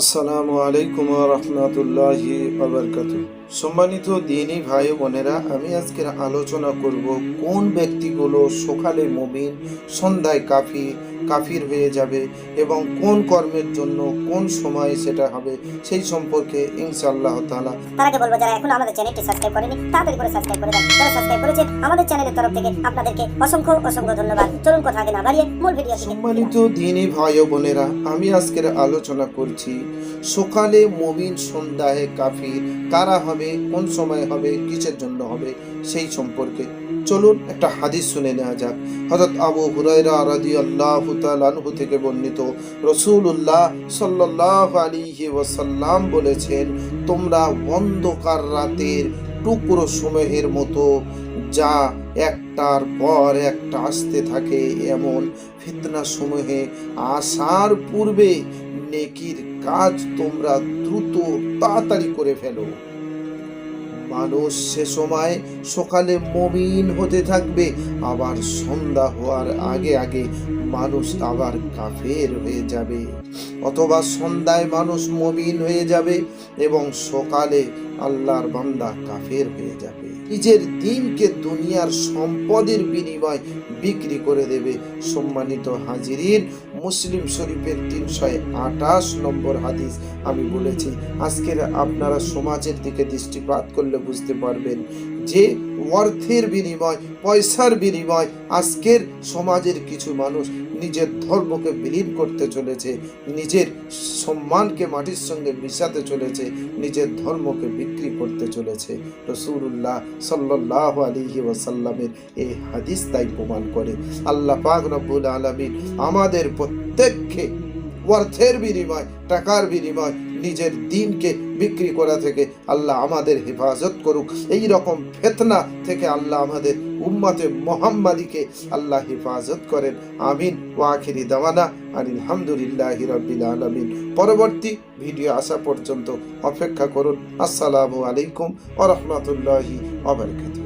আসসালামু আলাইকুম রহমতুল্লাহি আবরকাত সম্মানিত দিনী ভাই বোনেরা, আমি আজকের আলোচনা করব কোন ব্যক্তিগুলো সকালে মুবিন সন্ধ্যায় কাফি কাফির হয়ে যাবে এবং কোন কর্মের জন্য কোন সময় সেটা হবে সেই সম্পর্কে ইনশাআল্লাহ তাআলা তার আগে বলব যারা এখন আমাদের চ্যানেলটি সাবস্ক্রাইব করেনি তাড়াতাড়ি করে সাবস্ক্রাইব করে দেন। যারা সাবস্ক্রাইব করেছেন আমাদের চ্যানেলের তরফ থেকে আপনাদেরকে অসংখ্য অসংখ্য ধন্যবাদ। চলুন কথা আগে না বাড়িয়ে মূল ভিডিও সম্মানিত দিনী ভাই ও বোনেরা আমি আজকের আলোচনা করছি সকালে মুমিন সন্ধ্যায় কাফির কারা হবে কোন সময় হবে কিসের জন্য হবে সেই সম্পর্কে। চলুন একটা হাদিস শুনে নেওয়া যাক। হযরত আবু হুরায়রা রাদিয়াল্লাহু তাআলা আনহু থেকে বর্ণিত, রাসূলুল্লাহ সাল্লাল্লাহু আলাইহি ওয়াসাল্লাম বলেছেন, তোমরা অন্ধকার রাতের টুকরো সমূহের মতো যা একটার পর একটা আসতে থাকে এমন ফিতনা সমূহে আসার পূর্বে নেকির কাজ তোমরা দ্রুত তাড়াতাড়ি করে ফেলো। মানুষ সে সময় সকালে মমিন হতে থাকবে। আবার সন্ধ্যা হওয়ার আগে আগে মানুষ আবার কাফের হয়ে যাবে। অথবা সন্ধ্যায় মানুষ মমিন হয়ে যাবে এবং সকালে আল্লাহর বান্দা কাফের হয়ে যাবে। নিজের দিনকে দুনিয়ার সম্পদের বিনিময় বিক্রি করে দেবে। সম্মানিত হাজিরিন, মুসলিম শরীফের তিনশো আঠাশ নম্বর হাদিস আমি বলেছি, আজকের আপনারা সমাজের দিকে দৃষ্টিপাত করলে বুঝতে পারবেন যে অর্থের বিনিময়, পয়সার বিনিময় আজকের সমাজের কিছু মানুষ নিজের ধর্মকে বিলীন করতে চলেছে, নিজের সম্মানকে মাটির সঙ্গে মিশাতে চলেছে, নিজের ধর্মকে বিক্রি করতে চলেছে। রসুল্লাহ সাল্লাহ আলিহি ওয়াসাল্লামের এই হাদিস তাই প্রমাণ করে। আল্লাহ পাক রব্বুল আলমিন আমাদের প্রত্যেককে অর্থের বিনিময়, টাকার বিনিময়, নিজের দিনকে বিক্রি করা থেকে আল্লাহ আমাদের হেফাজত করুক। এই রকম ফেতনা থেকে আল্লাহ আমাদের উম্মাতে মোহাম্মদীকে আল্লাহ হেফাজত করেন। আমিন। ওয়াখিরি দাওয়ানা আলহামদুলিল্লাহ রবিল আলমিন। পরবর্তী ভিডিও আসা পর্যন্ত অপেক্ষা করুন। আসসালামু আলাইকুম ওরহমতুল্লাহি ওবরকাতুহ